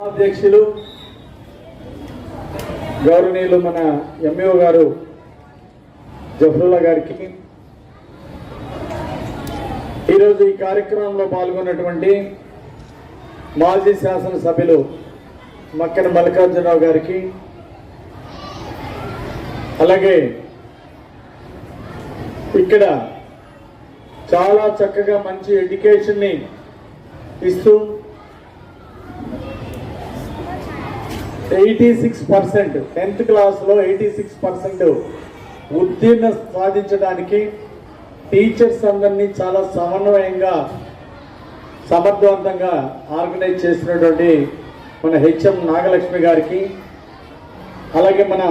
అధ్యక్షులు గౌరవనీయులు మన ఎంఈఓ గారు జఫరుల్లా గారికి. ఈరోజు ఈ కార్యక్రమంలో పాల్గొన్నటువంటి మాజీ శాసనసభ్యులు మక్కన మల్లికార్జునరావు గారికి అలాగే ఇక్కడ చాలా చక్కగా మంచి ఎడ్యుకేషన్ని ఇస్తూ ఎయిటీ సిక్స్ పర్సెంట్ టెన్త్ క్లాస్లో ఎయిటీ సిక్స్ పర్సెంట్ ఉత్తీర్ణ సాధించడానికి టీచర్స్ అందరినీ చాలా సమన్వయంగా సమర్థవంతంగా ఆర్గనైజ్ చేసినటువంటి మన హెచ్ఎం నాగలక్ష్మి గారికి అలాగే మన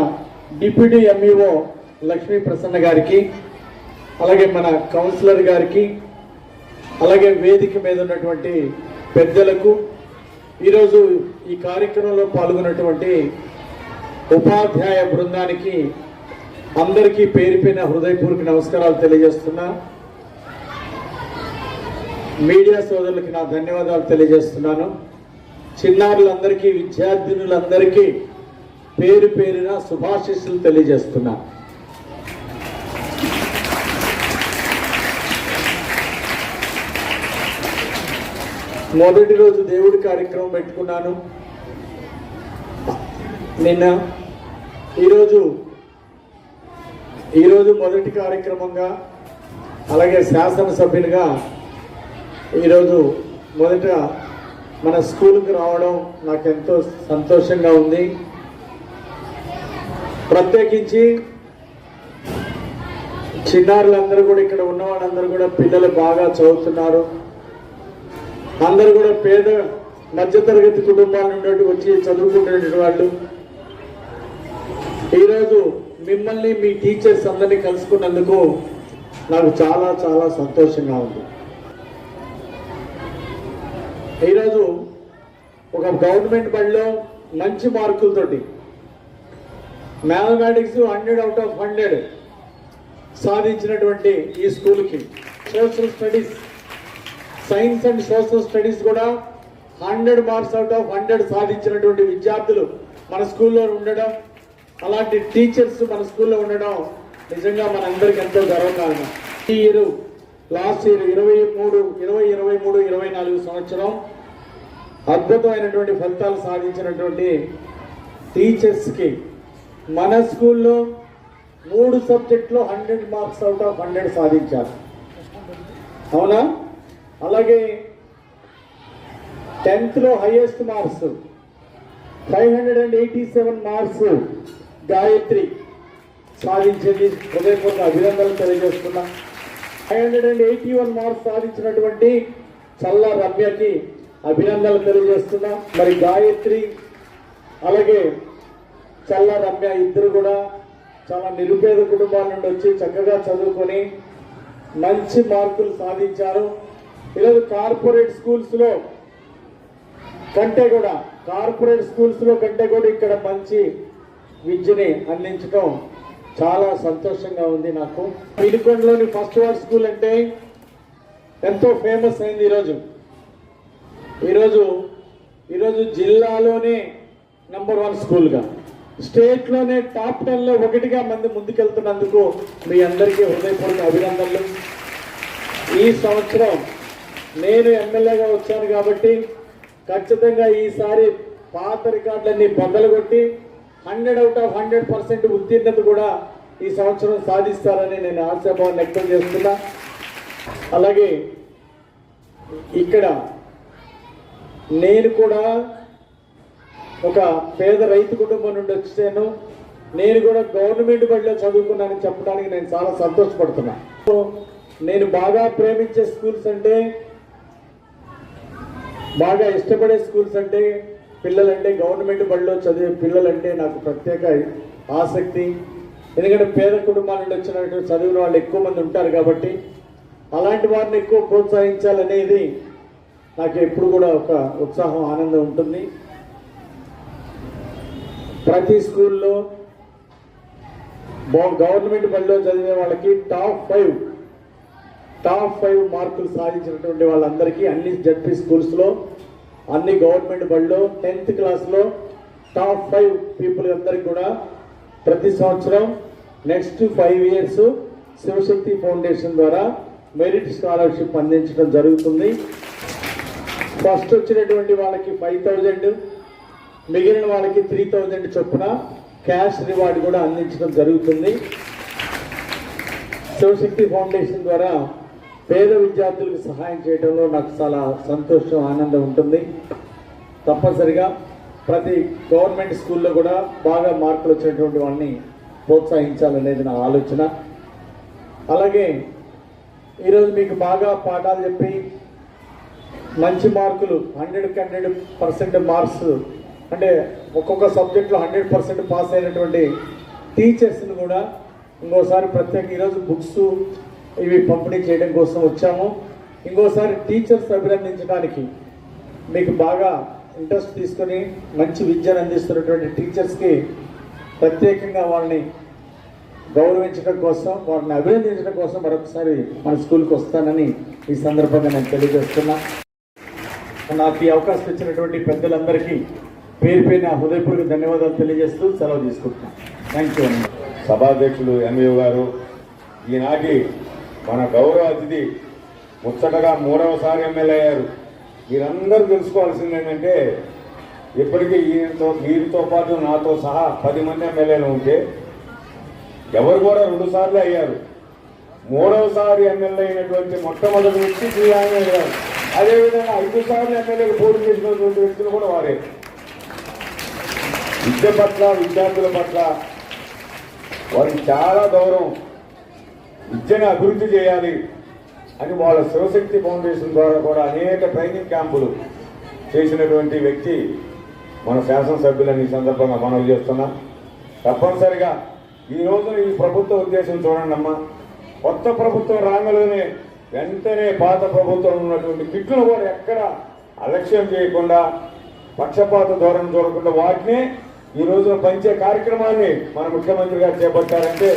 డిప్యూటీ ఎంఈఓ లక్ష్మీ ప్రసన్న గారికి అలాగే మన కౌన్సిలర్ గారికి అలాగే వేదిక మీద ఉన్నటువంటి పెద్దలకు ఈరోజు ఈ కార్యక్రమంలో పాల్గొన్నటువంటి ఉపాధ్యాయ బృందానికి అందరికీ పేరుపైన హృదయపూర్వక నమస్కారాలు తెలియజేస్తున్నా. మీడియా సోదరులకి నా ధన్యవాదాలు తెలియజేస్తున్నాను. చిన్నారులందరికీ విద్యార్థినులందరికీ పేరు పేరున శుభాశీస్సులు తెలియజేస్తున్నా. మొదటి రోజు దేవుడి కార్యక్రమం పెట్టుకున్నాను. నిన్న ఈరోజు ఈరోజు మొదటి కార్యక్రమంగా అలాగే శాసనసభ్యునిగా ఈరోజు మొదట మన స్కూల్కి రావడం నాకు ఎంతో సంతోషంగా ఉంది. ప్రత్యేకించి చిన్నారులందరూ కూడా ఇక్కడ ఉన్న వాళ్ళందరూ కూడా పిల్లలు బాగా చదువుతున్నారు. అందరూ కూడా పేద మధ్యతరగతి కుటుంబాల నుండి వచ్చి చదువుకుంటున్న వాళ్ళు. ఈరోజు మిమ్మల్ని మీ టీచర్స్ అందరినీ కలుసుకున్నందుకు నాకు చాలా చాలా సంతోషంగా ఉంది. ఈరోజు ఒక గవర్నమెంట్ బడిలో మంచి మార్కులతోటి mathematics hundred out of hundred సాధించినటువంటి ఈ స్కూల్కి. Social studies science and social studies కూడా hundred marks out of hundred సాధించినటువంటి విద్యార్థులు మన స్కూల్లో ఉండడం అలాంటి టీచర్స్ మన స్కూల్లో ఉండడం నిజంగా మనందరికి ఎంతో గర్వకారణం ఈ ఇయర్ లాస్ట్ ఇయర్ ఇరవై మూడు ఇరవై ఇరవై మూడు ఇరవై నాలుగు సంవత్సరం అద్భుతమైనటువంటి ఫలితాలు సాధించినటువంటి టీచర్స్కి మన స్కూల్లో మూడు సబ్జెక్టులో hundred marks out of hundred సాధించారు. అవునా? అలాగే టెన్త్లో highest marks five hundred and eighty seven marks Gayatri. సాధించింది. హృదయపూర్వక అభినందనలు తెలియజేస్తున్నా. Five hundred and eighty one marks సాధించినటువంటి చల్ల రమ్యకి అభినందనలు తెలియజేస్తున్నా. మరి గాయత్రి అలాగే చల్ల రమ్య ఇద్దరు కూడా చాలా నిరుపేద కుటుంబాల నుండి వచ్చి చక్కగా చదువుకొని మంచి మార్కులు సాధించారు. ఈరోజు కార్పొరేట్ స్కూల్స్లో కంటే కూడా కార్పొరేట్ స్కూల్స్లో కంటే కూడా ఇక్కడ మంచి విద్యని అందించడం చాలా సంతోషంగా ఉంది నాకు. వినుకొండలోని ఫస్ట్ వార్డ్ స్కూల్ అంటే ఎంతో ఫేమస్ అయింది ఈరోజు. ఈరోజు ఈరోజు జిల్లాలోనే నంబర్ వన్ స్కూల్గా. స్టేట్లోనే టాప్ టెన్లో ఒకటిగా మంది ముందుకెళ్తున్నందుకు మీ అందరికీ హృదయపూర్వక అభినందనలు. ఈ సంవత్సరం నేను ఎమ్మెల్యేగా వచ్చాను కాబట్టి ఖచ్చితంగా ఈసారి పాత రికార్డులన్నీ బద్దలు కొట్టి hundred out of hundred percent ఉత్తీర్ణత కూడా ఈ సంవత్సరం సాధిస్తారని నేను ఆశాభావం వ్యక్తం చేస్తున్నా. అలాగే ఇక్కడ నేను కూడా ఒక పేద రైతు కుటుంబం నుండి వచ్చాను. నేను కూడా గవర్నమెంట్ బడిలో చదువుకున్నానని చెప్పడానికి నేను చాలా సంతోషపడుతున్నా. నేను బాగా ప్రేమించే స్కూల్స్ అంటే బాగా ఇష్టపడే స్కూల్స్ అంటే పిల్లలంటే గవర్నమెంట్ బడిలో చదివే పిల్లలంటే నాకు ప్రత్యేక ఆసక్తి. ఎందుకంటే పేద కుటుంబాల నుండి వచ్చినటువంటి చదివిన వాళ్ళు ఎక్కువ మంది ఉంటారు కాబట్టి అలాంటి వారిని ఎక్కువ ప్రోత్సహించాలనేది నాకు ఎప్పుడు కూడా ఒక ఉత్సాహం ఆనందం ఉంటుంది. ప్రతి స్కూల్లో గవర్నమెంట్ బడిలో చదివే వాళ్ళకి టాప్ ఫైవ్ టాప్ ఫైవ్ మార్కులు సాధించినటువంటి వాళ్ళందరికీ అన్ని జడ్పీ స్కూల్స్లో అన్ని గవర్నమెంట్ బడిలో టెన్త్ క్లాస్లో టాప్ ఫైవ్ పీపుల్ అందరికి కూడా ప్రతి సంవత్సరం next five years Shivashakti foundation ద్వారా మెరిట్ స్కాలర్షిప్ అందించడం జరుగుతుంది. ఫస్ట్ వచ్చినటువంటి వాళ్ళకి ఫైవ్ థౌజండ్ మిగిలిన వాళ్ళకి త్రీ థౌజండ్ చొప్పున క్యాష్ రివార్డ్ కూడా అందించడం జరుగుతుంది. శివశక్తి ఫౌండేషన్ ద్వారా పేద విద్యార్థులకు సహాయం చేయడంలో నాకు చాలా సంతోషం ఆనందం ఉంటుంది. తప్పనిసరిగా ప్రతి గవర్నమెంట్ స్కూల్లో కూడా బాగా మార్కులు వచ్చినటువంటి వాళ్ళని ప్రోత్సహించాలనేది నా ఆలోచన. అలాగే ఈరోజు మీకు బాగా పాఠాలు చెప్పి మంచి మార్కులు హండ్రెడ్కి హండ్రెడ్ పర్సెంట్ మార్క్స్ అంటే ఒక్కొక్క సబ్జెక్ట్లో హండ్రెడ్ పర్సెంట్ పాస్ అయినటువంటి టీచర్స్ని కూడా ఇంకోసారి ప్రత్యేక ఈరోజు బుక్స్ ఇవి పంపిణీ చేయడం కోసం వచ్చాము. ఇంకోసారి టీచర్స్ అభినందించడానికి మీకు బాగా ఇంట్రెస్ట్ తీసుకొని మంచి విద్యను అందిస్తున్నటువంటి టీచర్స్కి ప్రత్యేకంగా వాళ్ళని గౌరవించడం కోసం వారిని అభినందించడం కోసం మరొకసారి మన స్కూల్కి వస్తానని ఈ సందర్భంగా నేను తెలియజేస్తున్నా. నాకు ఈ అవకాశం ఇచ్చినటువంటి పెద్దలందరికీ పేరు పైన హృదయపూర్వక ధన్యవాదాలు తెలియజేస్తూ సెలవు తీసుకుంటున్నాను. థ్యాంక్ యూ అండి సభాధ్యక్షులు ఎంఈఓ గారు ఈనాటి మన గౌరవ అతిథి ముచ్చటగా మూడవసారి ఎమ్మెల్యే అయ్యారు. మీరందరూ తెలుసుకోవాల్సింది ఏంటంటే ఇప్పటికీ ఈయనతో వీరితో పాటు నాతో సహా పది మంది ఎమ్మెల్యేలు ఉంటే ఎవరు కూడా రెండు సార్లు అయ్యారు. మూడవసారి ఎమ్మెల్యే అయినటువంటి మొట్టమొదటి వ్యక్తి శ్రీ ఆయన గారు. అదేవిధంగా ఐదు సార్లు ఎమ్మెల్యేలు పోటీ చేసినటువంటి వ్యక్తులు కూడా వారే. విద్య పట్ల విద్యార్థుల పట్ల వారికి చాలా గౌరవం. విద్యను అభివృద్ధి చేయాలి అని వాళ్ళ శివశక్తి ఫౌండేషన్ ద్వారా కూడా అనేక ట్రైనింగ్ క్యాంపులు చేసినటువంటి వ్యక్తి మన శాసనసభ్యులని ఈ సందర్భంగా మనవి చేస్తున్నాం. తప్పనిసరిగా ఈ రోజున ఈ ప్రభుత్వ ఉద్దేశం చూడండి అమ్మా. కొత్త ప్రభుత్వం రాగానే వెంటనే పాత ప్రభుత్వం ఉన్నటువంటి కిట్లు కూడా ఎక్కడ అలక్ష్యం చేయకుండా పక్షపాత ధోరణి చూడకుండా వాటిని ఈ రోజున పంచే కార్యక్రమాన్ని మన ముఖ్యమంత్రి గారు చేపట్టారంటే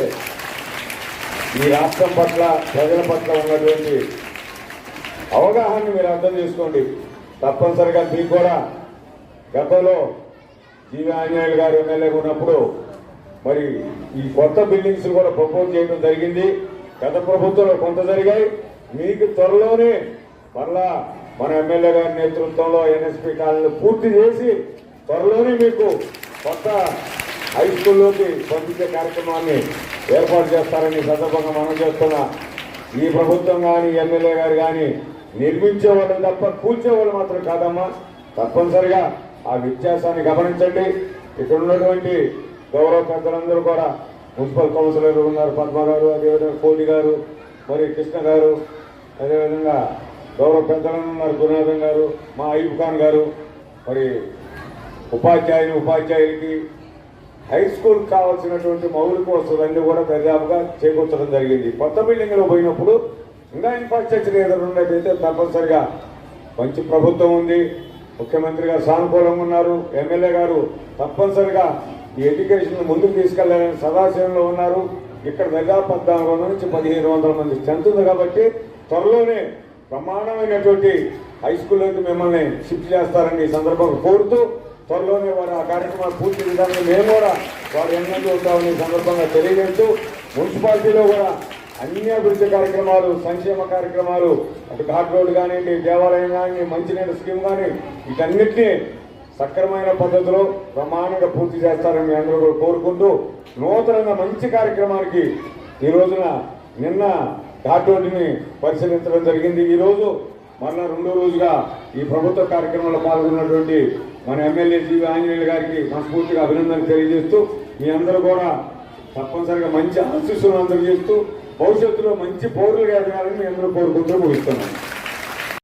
ఈ రాష్ట్రం పట్ల ప్రజల పట్ల ఉన్నటువంటి అవగాహన మీరు అర్థం చేసుకోండి. తప్పనిసరిగా మీకు కూడా గతంలో జీవి ఆంజనేయులు గారు ఎమ్మెల్యేగా ఉన్నప్పుడు మరి ఈ కొత్త బిల్డింగ్స్ కూడా ప్రపోజ్ చేయడం జరిగింది. గత ప్రభుత్వంలో కొంత జరిగాయి. మీకు త్వరలోనే మరలా మన ఎమ్మెల్యే గారి నేతృత్వంలో ఎన్ఎస్పి కాలనీ పూర్తి చేసి త్వరలోనే మీకు కొత్త హై స్కూల్లోకి పంపించే కార్యక్రమాన్ని ఏర్పాటు చేస్తారని సందర్భంగా మనం చేస్తున్నా ఈ ప్రభుత్వం కానీ ఎమ్మెల్యే గారు కానీ నిర్మించేవాళ్ళు తప్ప కూల్చేవాళ్ళు మాత్రం కాదమ్మా. తప్పనిసరిగా ఆ వ్యత్యాసాన్ని గమనించండి. ఇక్కడ ఉన్నటువంటి గౌరవ పెద్దలందరూ కూడా మున్సిపల్ కౌన్సిలర్ ఉన్నారు పద్మ గారు అదేవిధంగా కోటి గారు మరి కృష్ణ గారు అదేవిధంగా గౌరవ పెద్దలను ఉన్నారు గురునాథన్ గారు మా అయ్యూబ్ ఖాన్ గారు మరి ఉపాధ్యాయుని ఉపాధ్యాయులకి హై స్కూల్ కావాల్సినటువంటి మౌలిక వసతులన్నీ కూడా దర్యాపుగా చేకూర్చడం జరిగింది. కొత్త బిల్డింగ్లో పోయినప్పుడు ఇంకా ఇన్ఫ్రాస్ట్రక్చర్ ఏదైనా ఉన్నట్టయితే తప్పనిసరిగా మంచి ప్రభుత్వం ఉంది. ముఖ్యమంత్రి గారు సానుకూలంగా ఉన్నారు. ఎమ్మెల్యే గారు తప్పనిసరిగా ఈ ఎడ్యుకేషన్ ముందుకు తీసుకెళ్ళాలని సదాశయంలో ఉన్నారు. ఇక్కడ దాదాపు పద్నాలుగు వందల నుంచి పదిహేను వందల మంది స్ట్రెంత్ ఉంది కాబట్టి త్వరలోనే ప్రమాణమైనటువంటి హై స్కూల్లోకి మిమ్మల్ని షిఫ్ట్ చేస్తారని ఈ సందర్భంగా కోరుతూ త్వరలోనే వారు ఆ కార్యక్రమాన్ని పూర్తి విధానం మేము కూడా వారు ఎన్నో ఉంటామని సందర్భంగా తెలియజేస్తూ మున్సిపాలిటీలో కూడా అన్ని అభివృద్ధి కార్యక్రమాలు సంక్షేమ కార్యక్రమాలు అటు ఘాట్ రోడ్డు కానివ్వండి దేవాలయం కానీ మంచినీళ్ళ స్కీమ్ కానీ వీటన్నిటినీ సక్రమైన పద్ధతిలో ప్రమాణంగా పూర్తి చేస్తారని మీ అందరూ కూడా కోరుకుంటూ నూతనంగా మంచి కార్యక్రమానికి ఈ రోజున నిన్న ఘాట్ రోడ్డుని పరిశీలించడం జరిగింది. ఈరోజు మరలా రెండో రోజుగా ఈ ప్రభుత్వ కార్యక్రమంలో పాల్గొన్నటువంటి మన ఎమ్మెల్యే జీవి ఆంజనేయులు గారికి మనస్ఫూర్తిగా అభినందనలు తెలియజేస్తూ మీ అందరూ కూడా తప్పనిసరిగా మంచి ఆశీస్సులు అందజేస్తూ భవిష్యత్తులో మంచి పౌరులుగా ఎదగాలని మీ అందరూ కోరుకుంటూ ముగిస్తున్నాను